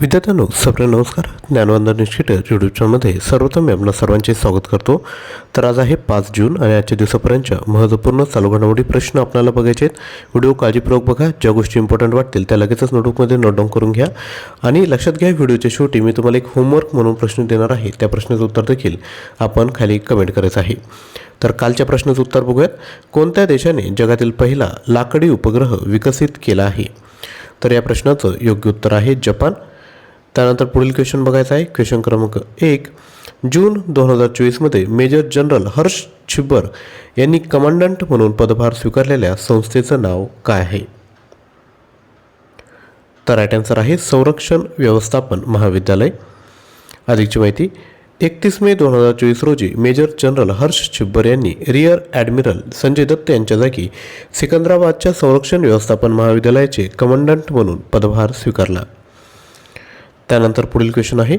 विद्यार्थ्यांनो सप्रे नमस्कार. ज्ञानवंदन institute YouTube चॅनलमध्ये सर्वप्रथम मी आपल्या सर्वांचे स्वागत करतो. तर आज आहे पाच जून आणि आजच्या दिवसापर्यंतच्या महत्त्वपूर्ण चालू घडामोडी प्रश्न आपल्याला बघायचे आहेत. व्हिडिओ काळजीपूर्वक बघा. ज्या गोष्टी इम्पॉर्टंट वाटतील त्या लगेचच नोटबुकमध्ये नोट डाऊन करून घ्या. आणि लक्षात घ्या व्हिडिओच्या शेवटी मी तुम्हाला एक होमवर्क म्हणून प्रश्न देणार आहे. त्या प्रश्नाचं उत्तर देखील आपण खाली कमेंट करायचं आहे. तर कालच्या प्रश्नाचं उत्तर बघूयात. कोणत्या देशाने जगातील पहिला लाकडी उपग्रह विकसित केला आहे? तर या प्रश्नाचं योग्य उत्तर आहे जपान. त्यानंतर पुढील क्वेश्चन बघायचा आहे. क्वेश्चन क्रमांक एक. जून दोन हजार चोवीसमध्ये मेजर जनरल हर्ष छिब्बर यांनी कमांडंट म्हणून पदभार स्वीकारलेल्या संस्थेचं नाव काय आहे? तर राईट आन्सर आहे संरक्षण व्यवस्थापन महाविद्यालय. अधिकची माहिती एकतीस मे दोन हजार चोवीस रोजी मेजर जनरल हर्ष छिब्बर यांनी रिअर ॲडमिरल संजय दत्त यांच्या जागी सिकंदराबादच्या संरक्षण व्यवस्थापन महाविद्यालयाचे कमांडंट म्हणून पदभार स्वीकारला. त्यानंतर पुढील क्वेश्चन आहे.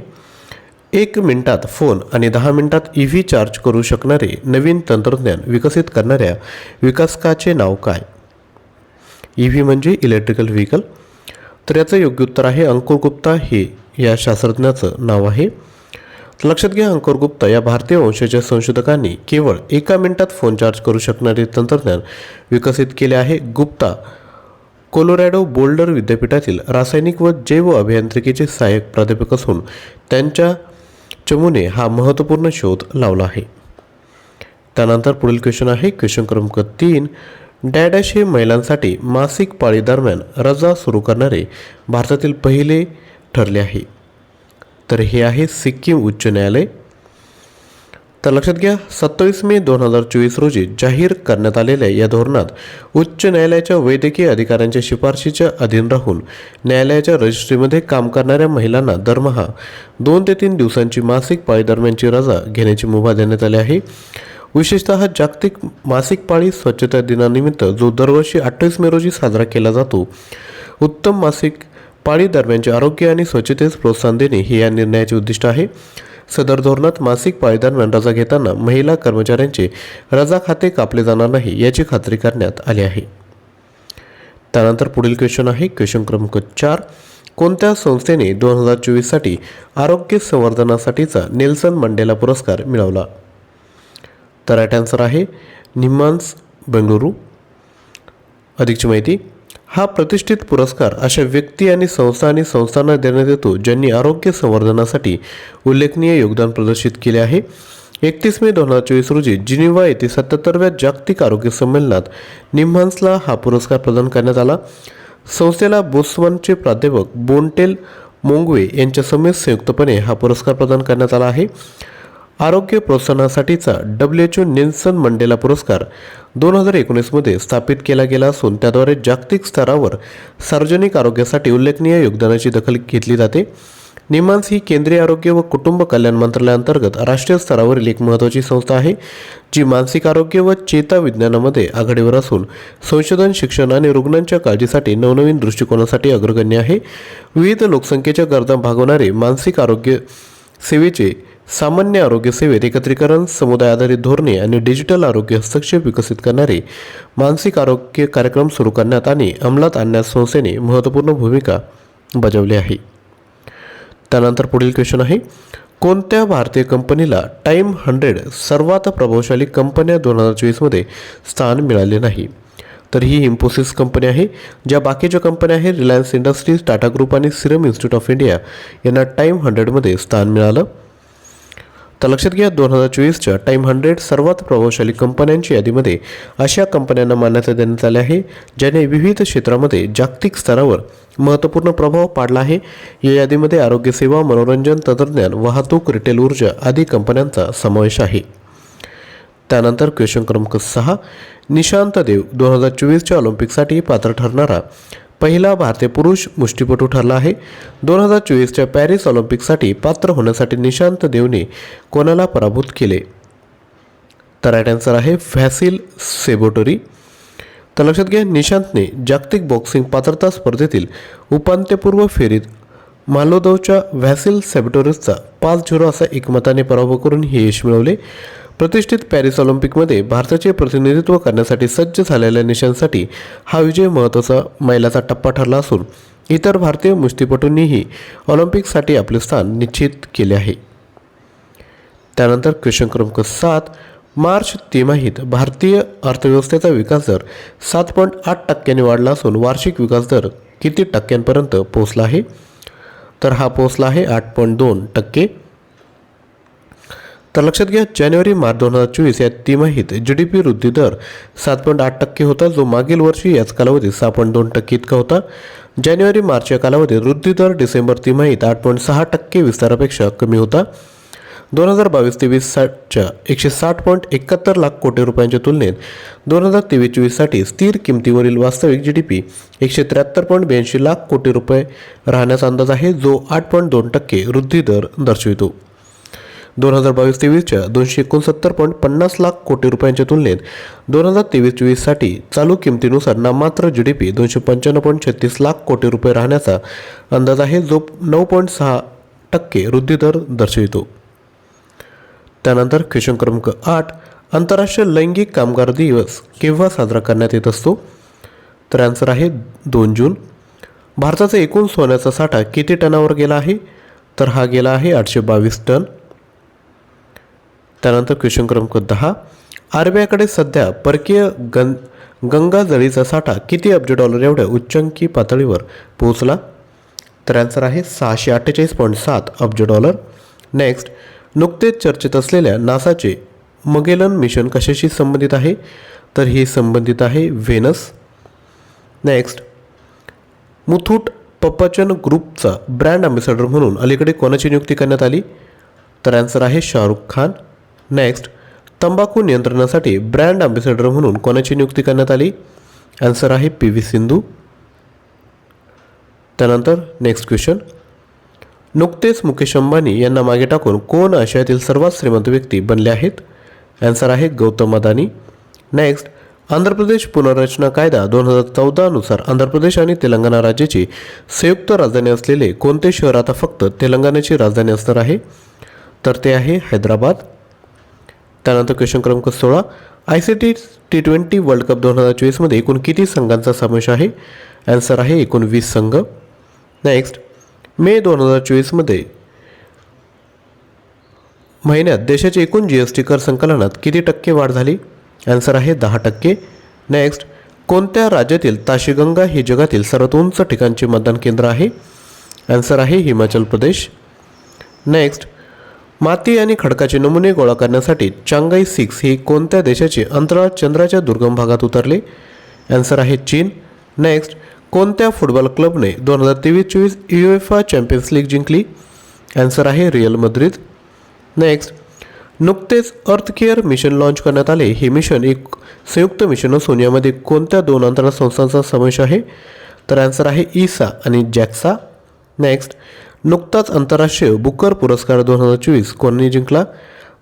एक मिनिटात फोन आणि दहा मिनिटात ई व्ही चार्ज करू शकणारे नवीन तंत्रज्ञान विकसित करणाऱ्या विकासकाचे नाव काय? ई व्ही म्हणजे इलेक्ट्रिकल व्हेकल तर याचं योग्य उत्तर आहे अंकुर गुप्ता. हे या शास्त्रज्ञाचं नाव आहे. लक्षात घ्या अंकुर गुप्ता या भारतीय वंशाच्या संशोधकांनी केवळ एका मिनिटात फोन चार्ज करू शकणारे तंत्रज्ञान विकसित केले आहे. गुप्ता कोलोरॅडो बोल्डर विद्यापीठातील रासायनिक व जैव अभियांत्रिकीचे सहाय्यक प्राध्यापक असून त्यांच्या चमूने हा महत्त्वपूर्ण शोध लावला आहे. त्यानंतर पुढील क्वेश्चन आहे क्वेश्चन क्रमांक तीन. डॅडॅश हे महिलांसाठी मासिक पाळीदरम्यान रजा सुरू करणारे भारतातील पहिले ठरले आहे. तर हे आहे सिक्कीम उच्च न्यायालय. तर लक्षात घ्या सत्तावीस मे दोन हजार चोवीस रोजी जाहीर करण्यात आलेल्या या धोरणात उच्च न्यायालयाच्या वैद्यकीय अधिकाऱ्यांच्या शिफारशीच्या अधीन राहून न्यायालयाच्या रजिस्ट्रीमध्ये काम करणाऱ्या महिलांना दरमहा दोन ते तीन दिवसांची मासिक पाळी दरम्यानची रजा घेण्याची मुभा देण्यात आली आहे. विशेषतः जागतिक मासिक पाळी स्वच्छता दिनानिमित्त जो दरवर्षी अठ्ठावीस मे रोजी साजरा केला जातो उत्तम मासिक पाळी दरम्यानचे आरोग्य आणि स्वच्छतेस प्रोत्साहन देणे हे या निर्णयाचे उद्दिष्ट आहे. सदर धोरणात मासिक पाळी रजा घेताना महिला कर्मचाऱ्यांचे रजा खाते कापले जाणार नाही याची खात्री करण्यात आली आहे. त्यानंतर पुढील क्वेश्चन आहे क्वेश्चन क्रमांक चार. कोणत्या संस्थेने दोन हजार चोवीससाठी आरोग्य संवर्धनासाठीचा नेल्सन मंडेला पुरस्कार मिळवला? तर राईट आन्सर आहे निम्मान्स बेंगळुरू. अधिकची माहिती हा प्रतिष्ठित पुरस्कार अशा व्यक्ती आणि संस्था आणि संस्थांना देण्यात येतो ज्यांनी आरोग्य संवर्धनासाठी उल्लेखनीय योगदान प्रदर्शित केले आहे. एकतीस मे दोन हजार चोवीस रोजी जिनिव्हा येथे सत्याहत्तरव्या जागतिक आरोग्य संमेलनात निम्हान्सला हा पुरस्कार प्रदान करण्यात आला. संस्थेला बोस्वनचे प्राध्यापक बोनटेल मोंगवे यांच्या समेत संयुक्तपणे हा पुरस्कार प्रदान करण्यात आला आहे. आरोग्य प्रोत्साहनासाठीचा W H O Nelson Mandela पुरस्कार दोन हजार एकोणीसमध्ये स्थापित केला गेला असून त्याद्वारे जागतिक स्तरावर सार्वजनिक आरोग्यासाठी उल्लेखनीय योगदानाची दखल घेतली जाते. निमान्स ही केंद्रीय आरोग्य व कुटुंब कल्याण मंत्रालयाअंतर्गत राष्ट्रीय स्तरावरील एक महत्त्वाची संस्था आहे जी मानसिक आरोग्य व चेता विज्ञानामध्ये आघाडीवर असून संशोधन शिक्षण आणि रुग्णांच्या काळजीसाठी नवनवीन दृष्टिकोनासाठी अग्रगण्य आहे. विविध लोकसंख्येच्या गरजा भागवणारे मानसिक आरोग्य सेवेचे सामान्य आरोग्य सेवेत एकत्रीकरण समुदाय आधारित धोरणे आणि डिजिटल आरोग्य हस्तक्षेप विकसित करणारे मानसिक आरोग्य कार्यक्रम सुरू करण्यात आणि अंमलात आणण्यात संस्थेने महत्त्वपूर्ण भूमिका बजावली आहे. त्यानंतर पुढील क्वेश्चन आहे कोणत्या भारतीय कंपनीला टाईम हंड्रेड सर्वात प्रभावशाली कंपन्या दोन हजार चोवीसमध्ये स्थान मिळाले नाही? तर ही इन्फोसिस कंपनी आहे ज्या बाकीच्या कंपन्या आहेत रिलायन्स इंडस्ट्रीज टाटा ग्रुप आणि सिरम इन्स्टिट्यूट ऑफ इंडिया यांना टाईम हंड्रेडमध्ये स्थान मिळालं. तर लक्षात घ्या दोन हजार चोवीसच्या टाईम हंड्रेड सर्वात प्रभावशाली कंपन्यांच्या यादीमध्ये अशा कंपन्यांना मान्यता देण्यात आली आहे ज्याने विविध क्षेत्रामध्ये जागतिक स्तरावर महत्त्वपूर्ण प्रभाव पाडला आहे. या यादीमध्ये आरोग्यसेवा मनोरंजन तंत्रज्ञान वाहतूक रिटेल ऊर्जा आदी कंपन्यांचा समावेश आहे. त्यानंतर क्वेश्चन क्रमांक सहा निशांत देव दोन हजार चोवीसच्या ऑलिम्पिकसाठी पात्र ठरणारा पहिला भारतीय पुरुष मुष्टिपटू ठरला आहे. दोन हजार चोवीसच्या पॅरिस ऑलिम्पिकसाठी पात्र होण्यासाठी निशांत देवने कोणाला पराभूत केले? तर राईट आन्सर आहे व्हॅसिल सेबोटोरी. तर लक्षात घ्या निशांतने जागतिक बॉक्सिंग पात्रता स्पर्धेतील उपांत्यपूर्व फेरीत मालोदवच्या व्हॅसिल सेबटोरिसचा पाच झिरो असा एकमताने पराभव करून हे यश मिळवले. प्रतिष्ठित पॅरिस ऑलिम्पिकमध्ये भारताचे प्रतिनिधित्व करण्यासाठी सज्ज झालेल्या निशांसाठी हा विजय महत्त्वाचा मैलाचा टप्पा ठरला असून इतर भारतीय मुष्टीपटूंनीही ऑलिम्पिकसाठी आपले स्थान निश्चित केले आहे. त्यानंतर क्वेश्चन क्रमांक सात मार्च तिमाहीत भारतीय अर्थव्यवस्थेचा विकास दर सात पॉईंट आठ टक्क्यांनी वाढला असून वार्षिक विकास दर किती टक्क्यांपर्यंत पोहोचला आहे? तर हा पोहोचला आहे आठ पॉईंट दोन टक्के. तर लक्षात घ्या जानेवारी मार्च दोन हजार चोवीस या तिमाहीत जी डी पी वृद्धी दर सात पॉईंट आठ टक्के होता जो मागील वर्षी याच कालावधीत सहा पॉईंट दोन टक्के इतका होता. जानेवारी मार्च या कालावधीत वृद्धी दर डिसेंबर तिमाहीत आठ पॉईंट सहा टक्के विस्तारापेक्षा कमी होता. दोन हजार बावीस तेवीस साठच्या एकशे साठ पॉईंट एकाहत्तर लाख कोटी रुपयांच्या तुलनेत दोन हजार तेवीस चोवीससाठी स्थिर किमतीवरील वास्तविक जी डी पी एकशे त्र्याहत्तर पॉईंट ब्याऐंशी लाख कोटी रुपये राहण्याचा अंदाज आहे जो आठ पॉईंट दोन टक्के वृद्धी दर दर्शवितो. दोन हजार बावीस तेवीसच्या दोनशे एकोणसत्तर पॉईंट पन्नास लाख कोटी रुपयांच्या तुलनेत दोन हजार तेवीस चोवीससाठी चालू किमतीनुसार नाममात्र जी डी पी दोनशे पंच्याण्णव पॉईंट छत्तीस लाख कोटी रुपये राहण्याचा अंदाज आहे जो नऊ पॉईंट सहा टक्के वृद्धी दर दर्शवितो. त्यानंतर क्वेश्चन क्रमांक आठ आंतरराष्ट्रीय लैंगिक कामगार दिवस केव्हा साजरा करण्यात येत असतो? तर आन्सर आहे दोन जून. भारताचा एकूण सोन्याचा साठा किती टनावर गेला आहे? तर हा गेला आहे आठशे बावीस टन. त्यानंतर क्वेश्चन क्रमांक दहा. आर बी आयकडे सध्या परकीय गं गंगा जळीचा साठा किती अब्ज डॉलर एवढ्या उच्चांकी पातळीवर पोहोचला? तर आन्सर आहे सहाशे अठ्ठेचाळीस पॉईंट सात अब्ज डॉलर. नेक्स्ट नुकतेच चर्चेत असलेल्या नासाचे मगेलन मिशन कशाशी संबंधित आहे? तर हे संबंधित आहे व्हेनस. नेक्स्ट मुथूट पप्पाचन ग्रुपचा ब्रँड अँबॅसेडर म्हणून अलीकडे कोणाची नियुक्ती करण्यात आली? तर आन्सर आहे शाहरुख खान. नेक्स्ट तंबाखू नियंत्रणासाठी ब्रँड अँबॅसेडर म्हणून कोणाची नियुक्ती करण्यात आली? आन्सर आहे पी व्ही सिंधू. त्यानंतर नेक्स्ट क्वेश्चन नुकतेच मुकेश अंबानी यांना मागे टाकून कोण आशियातील सर्वात श्रीमंत व्यक्ती बनले आहेत? आन्सर आहे गौतम अदानी. नेक्स्ट आंध्र प्रदेश पुनर्रचना कायदा दोन हजार चौदानुसार आंध्र प्रदेश आणि तेलंगणा राज्याची संयुक्त राजधानी असलेले कोणते शहर आता फक्त तेलंगणाची राजधानी असणार आहे? तर ते आहे हैदराबाद. त्यानंतर क्वेश्चन क्रमांक सोळा. I C T T twenty World Cup दोन हजार चोवीसमध्ये एकूण किती संघांचा समावेश आहे? ॲन्सर आहे एकूण वीस संघ. नेक्स्ट मे दोन हजार चोवीसमध्ये महिन्यात देशाच्या एकूण जी एस टी कर संकलनात किती टक्के वाढ झाली? ॲन्सर आहे दहा टक्के. नेक्स्ट कोणत्या राज्यातील ताशीगंगा हे जगातील सर्वात उंच ठिकाणचे मतदान केंद्र आहे? ॲन्सर आहे हिमाचल प्रदेश. नेक्स्ट माती आणि खडकाचे नमुने गोळा करण्यासाठी चांगाई सिक्स ही कोणत्या देशाचे अंतराळ चंद्राच्या दुर्गम भागात उतरले? आन्सर आहे चीन. नेक्स्ट कोणत्या फुटबॉल क्लबने दोन हजार तेवीस चोवीस युएफा चॅम्पियन्स लीग जिंकली? आन्सर आहे रिअल मद्रिद नेक्स्ट नुकतेच अर्थ केअर मिशन लॉन्च करण्यात आले. हे मिशन एक संयुक्त मिशन असून यामध्ये कोणत्या दोन अंतराळ संस्थांचा समावेश आहे? तर आन्सर आहे इसा आणि जॅक्सा. नेक्स्ट नुकताच आंतरराष्ट्रीय बुकर पुरस्कार दोन हजार चोवीस कोणी जिंकला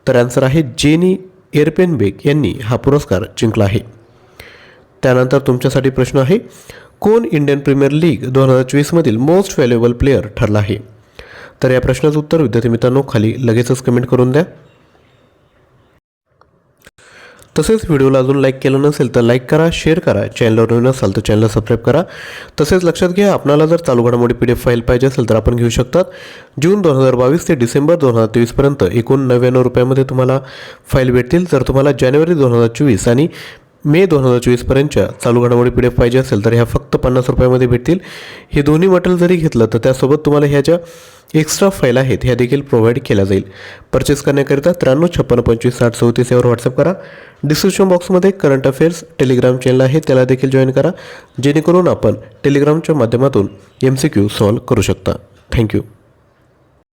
तर आन्सर आहे जेनी एरपेनबेक यांनी हा पुरस्कार जिंकला आहे. त्यानंतर तुमच्यासाठी प्रश्न आहे कोण इंडियन प्रीमियर लीग दोन हजार चोवीसमधील मोस्ट व्हॅल्युएबल प्लेअर ठरला आहे? तर या प्रश्नाचं उत्तर विद्यार्थी मित्रांनो खाली लगेचच कमेंट करून द्या. तसेच व्हिडिओला अजून लाईक केलं नसेल तर लाईक करा शेअर करा. चॅनलवर नसाल तर चॅनलला सबस्क्राईब करा. तसेच लक्षात घ्या आपणाला जर चालू घडामोडी पी डी एफ फाईल पाहिजे असेल तर आपण घेऊ शकतात. जून दोन हजार बावीस ते डिसेंबर दोन हजार तेवीसपर्यंत एकूण नव्याण्णव रुपयामध्ये तुम्हाला फाईल भेटतील. जर तुम्हाला जानेवारी दोन हजार चोवीस आणि मे दोन हजार चोवीसपर्यंतच्या चालू घडामोडी पी डी एफ पाहिजे असेल तर ह्या फक्त पन्नास रुपयामध्ये भेटतील. हे दोन्ही मटेरियल जरी घेतलं तर त्यासोबत तुम्हाला ह्या ज्या एक्स्ट्रा फाईल आहेत ह्या देखील प्रोव्हाइड केल्या जाईल. परचेस करण्याकरिता त्र्याण्णव छप्पन्न पंचवीस साठ चौतीस यावर व्हॉट्सअप करा. डिस्क्रिप्शन बॉक्समध्ये करंट अफेअर्स टेलिग्राम चॅनल आहे त्याला देखील जॉईन करा जेणेकरून आपण टेलिग्रामच्या माध्यमातून एम सी क्यू सॉल्व करू शकता. थँक्यू